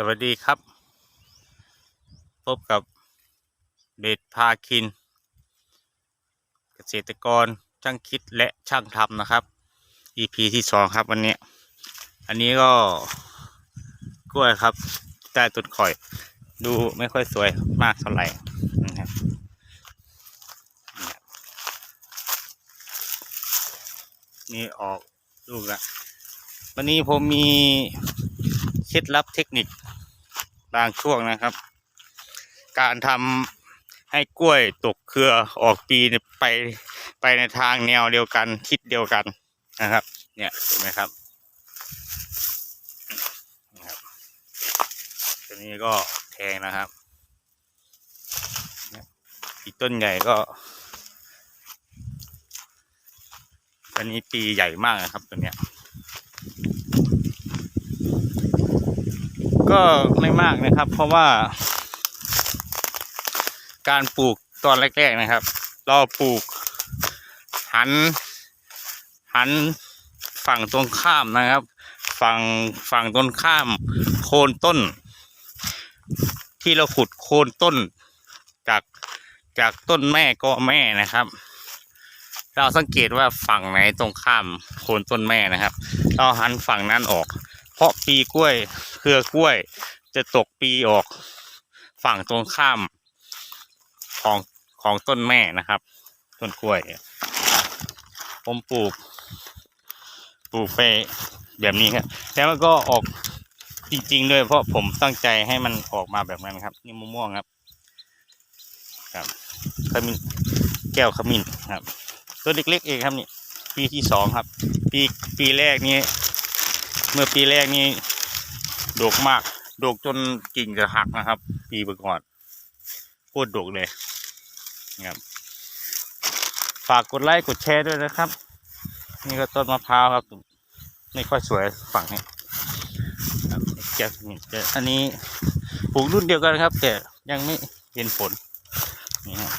สวัสดีครับ พบกับเดชพาคิน เกษตรกรช่างคิดและช่างทำนะครับ EP ที่สองครับวันนี้ อันนี้ก็กล้วยครับใต้ต้นข่อย ดูไม่ค่อยสวยมากเท่าไหร่นะครับนี่ออกลูกละวันนี้ผมมี ล็ดลับเทคนิคบางช่วงนะครับ การทำให้กล้วยตกเครือออกปีไปไปในทางแนวเดียวกันทิศเดียวกันนะครับ เนี่ยเห็นไหมครับตัวนี้ก็แทงนะครับอีกต้นใหญ่ก็อันนี้ปีใหญ่มากนะครับตัวเนี้ย ก็ไม่มากนะครับ เพราะว่า การปลูกตอนแรกๆนะครับ เราปลูก หัน หันฝั่งตรงข้ามนะครับ ฝั่งฝั่งตรงข้าม โคนต้น ที่เราขุดโคนต้น จากจากต้นแม่ก็แม่นะครับ เราสังเกตว่าฝั่งไหนตรงข้ามโคนต้นแม่นะครับ เราหันฝั่งนั้นออก เพราะปีกล้วย เครือกล้วย จะตกปีออกฝั่งตรงข้ามของของต้นแม่นะครับ ต้นกล้วย ผมปลูก ปลูกไปแบบนี้ครับแล้วมันก็ออกจริง ๆ ด้วย เพราะผมตั้งใจให้มันออกมาแบบนั้นครับ นี่มะม่วงครับ ครับขมิ้นแก้วขมิ้นครับ ตัวเล็กๆเองครับนี่ ปีที่สองครับ ปีปีแรกนี้ เมื่อปีแรกนี้ดกมาก ดกจนกิ่งจะหักนะครับ ปีก่อนโคตรดกเลยครับฝากกดไลค์กดแชร์ด้วยนะครับ นี่ก็ต้นมะพร้าวครับ ไม่ค่อยสวยฝั่งนี้แกะนี่อันนี้ปลูกรุ่นเดียวกันครับ แต่ยังไม่เห็นผล นี่ครับ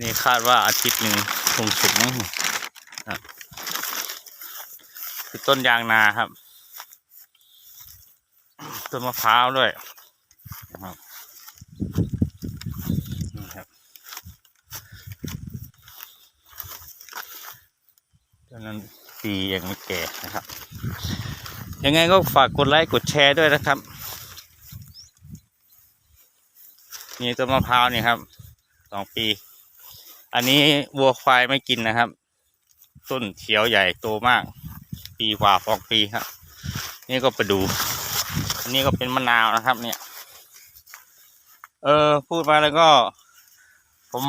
นี่คาดว่าอาทิตย์หนึ่งคงสุกมั้งครับคือต้นยางนาครับ ต้นมะพร้าวด้วยนะครับนี่ครับต้นนั้นปียังไม่แก่นะครับ ยังไงก็ฝากกดไลค์กดแชร์ด้วยนะครับนี่ต้นมะพร้าวนี่ครับสองปี อันนี้วัวควายไม่กินนะครับ ต้นเขียวใหญ่โตมาก ปีกว่าสองปีครับ นี่ก็ไปดู นนี้ก็เป็นมะนาวนะครับ เนี่ย เออ พูดมาแล้วก็ ผม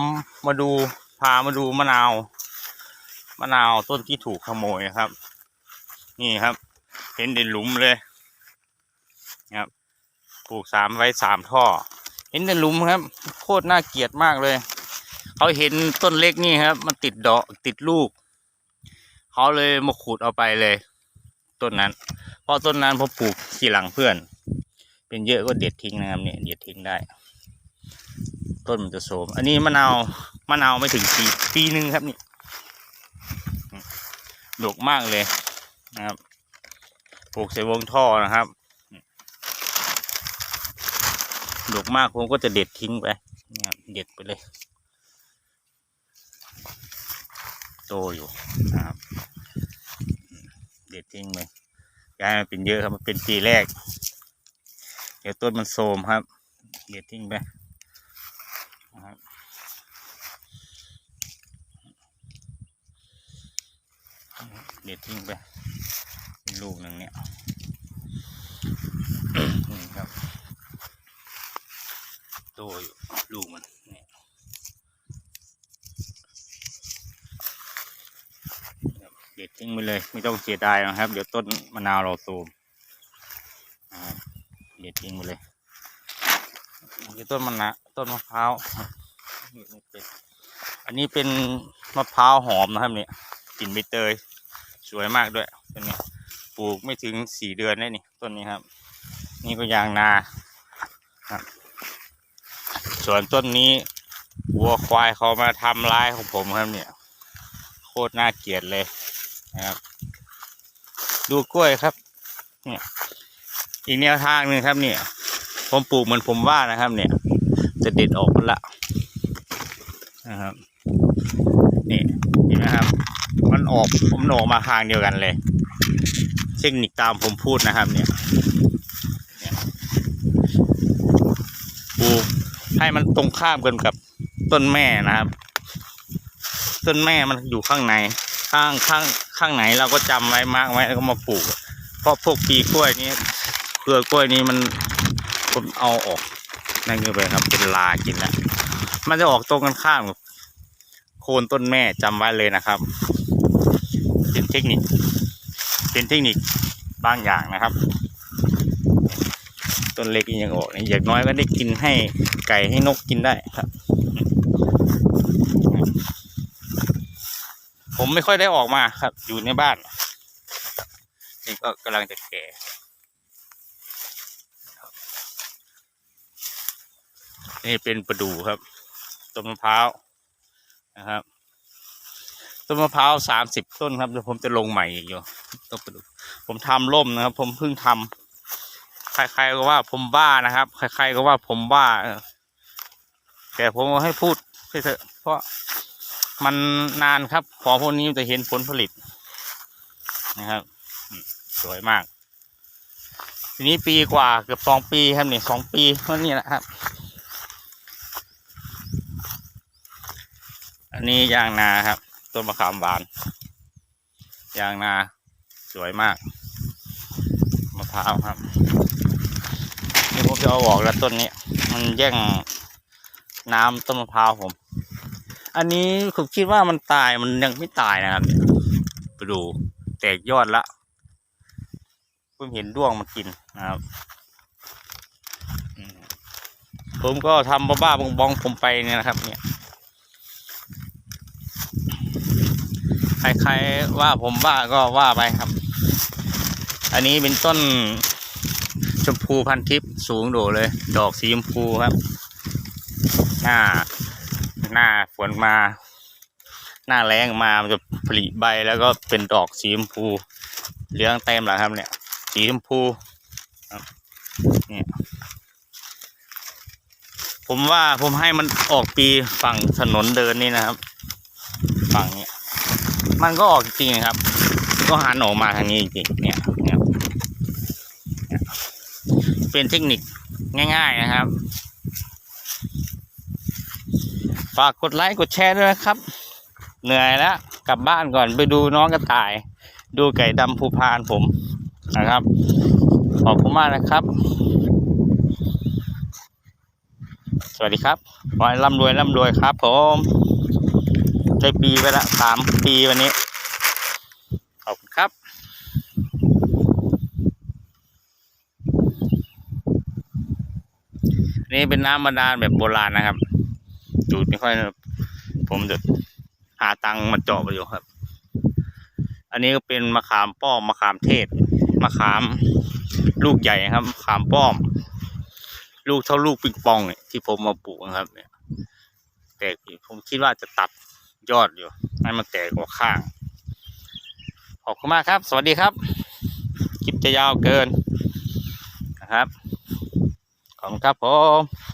มาดูพามาดูมะนาว มะนาวต้นที่ถูกขโมยนะครับ นี่ครับ เห็นเด่นหลุมเลยครับปลูกสามไว้สามท่อ เห็นเด่นหลุมครับ โคตรน่าเกลียดมากเลยเขาเห็นต้นเล็กนี่ครับ มันติดดอกติดลูกเขาเลยมาขุดเอาไปเลย ต้นนั้น เพราะต้นนั้นผมปลูกทีหลังเพื่อน เป็นเยอะก็เด็ดทิ้งนะครับเนี่ยเด็ดทิ้งได้ ต้นมันจะโสม อันนี้มะนาวมะนาวไม่ถึงปีปีหนึ่งครับนี่ดกมากเลยนะครับปลูกใส่วงท่อนะครับดกมากผมก็จะเด็ดทิ้งไปนะครับเด็ดไปเลย โตอยู่นะครับ เด็ดทิ้งไปย้ายมาเป็นเยอะครับมันเป็นปีแรก เดี๋ยวต้นมันโทมครับเด็ดทิ้งไปนะครับเด็ดทิ้งไปลูกหนึ่งเนี่ยนี่ครับโตอยู่ลูกมันเนี่ยเด็ดทิ้งไปเลย ไม่ต้องเสียดายนะครับ เดี๋ยวต้นมะนาวเราโทรม เด็ดทิ้งไปเลยนี่ต้นมะนาวต้นมะพร้าวนี่เป็นอันนี้เป็นมะพร้าวหอมนะครับเนี่ยกลิ่นใบเตยสวยมากด้วยต้นนี้ปลูกไม่ถึงสี่เดือนได้นี่ต้นนี้ครับ นี่ก็ยางนาครับส่วนต้นนี้วัวควายเขามาทำร้ายของผมครับเนี่ย โคตรน่าเกลียดเลยนะครับ ดูกล้วยครับ เนี่ย อีกแนวทางหนึ่งครับเนี่ยผมปลูกเหมือนผมว่านะครับ เนี่ย จะเด็ดออกหมดละนะครับนี่เห็นไหมครับ มันออกผมออกมาทางเดียวกันเลยเทคนิคตามผมพูดนะครับ เนี่ยปลูกให้มันตรงข้ามกันกับต้นแม่นะครับ ต้นแม่มันอยู่ข้างใน ข้างข้างข้างไหนเราก็จำไว้มากไว้แล้วก็มาปลูก เพราะพวกปีกล้วยนี้ เกลือกล้วยนี้มันผมเอาออกนั่นคือไปครับเป็นลากินแล้วมันจะออกตรงกันข้ามกับโคนต้นแม่จำไว้เลยนะครับ เป็นเทคนิค เป็นเทคนิคบางอย่างนะครับต้นเล็กยังออกนี่อย่างน้อยก็ได้กินให้ไก่ให้นกกินได้ครับ ผมไม่ค่อยได้ออกมาครับ อยู่ในบ้านนี่ก็กำลังจะแก่ นี่เป็นประดู่ครับต้นมะพร้าวนะครับต้นมะพร้าวสามสิบต้นครับเดี๋ยวผมจะลงใหม่อีกอยู่ต้นประดู่ผมทำร่มนะครับ ผมเพิ่งทำใครๆก็ว่าผมบ้านะครับ ใครๆก็ว่าผมบ้าแต่ผมให้พูดไปเถอะ เพราะมันนานครับ ของพวกนี้จะเห็นผลผลิตนะครับสวยมาก ทีนี้ปีกว่าเกือบสองปีครับเนี่ยสองปีเท่านี้นะครับ อันนี้ยางนาครับ ต้นมะขามหวาน ยางนา สวยมาก มะพร้าวครับ นี่ผมจะเอาออกแล้วต้นนี้ มันแย่งน้ำต้นมะพร้าวผม อันนี้ผมคิดว่ามันตายมันยังไม่ตายนะครับไปดูแตกยอดละผมเห็นด้วงมากินนะครับผมก็ทำบ้าๆบองๆผมไปเนี่ยนะครับ เนี่ย ใครๆว่าผมว่าก็ว่าไปครับ อันนี้เป็นต้นชมพูพันทิพย์สูงโดเลย ดอกสีชมพูครับ หน้า หน้าฝนมา หน้าแรงมามันจะผลิใบแล้วก็เป็นดอกสีชมพูเหลืองเต็มแล้วครับ เนี่ย สีชมพูเนี่ยผมว่าผมให้มันออกปีฝั่งถนนเดินนี่นะครับ ฝั่งเนี้ย มันก็ออกจริงๆครับ ก็หันออกมาทางนี้จริงๆเนี่ยเนี่ยเนี่ยเป็นเทคนิคง่าย ๆนะครับ ฝากกดไลค์กดแชร์ด้วยนะครับ เหนื่อยแล้วกลับบ้านก่อนไปดูน้องกระต่าย ดูไก่ดำภูพานผมนะครับ ขอบคุณมากนะครับ สวัสดีครับขอให้ร่ำรวยร่ำรวยครับผม ได้ปีไปละสามปีวันนี้ ขอบคุณครับนี่เป็นน้ำบาดาลแบบโบราณนะครับ ดูดไม่ค่อยผมจะหาตังมาเจาะไปอยู่ครับ อันนี้ก็เป็นมะขามป้อมมะขามเทศ มะขามลูกใหญ่ครับมะขามป้อม ลูกเท่าลูกปิงปองที่ผมมาปลูกนะครับเนี่ยแต่ผมคิดว่าจะตัด ยอดอยู่ให้มันแตกออกข้าง ขอบคุณมากครับ สวัสดีครับคลิปจะยาวเกินนะครับขอบคุณครับผม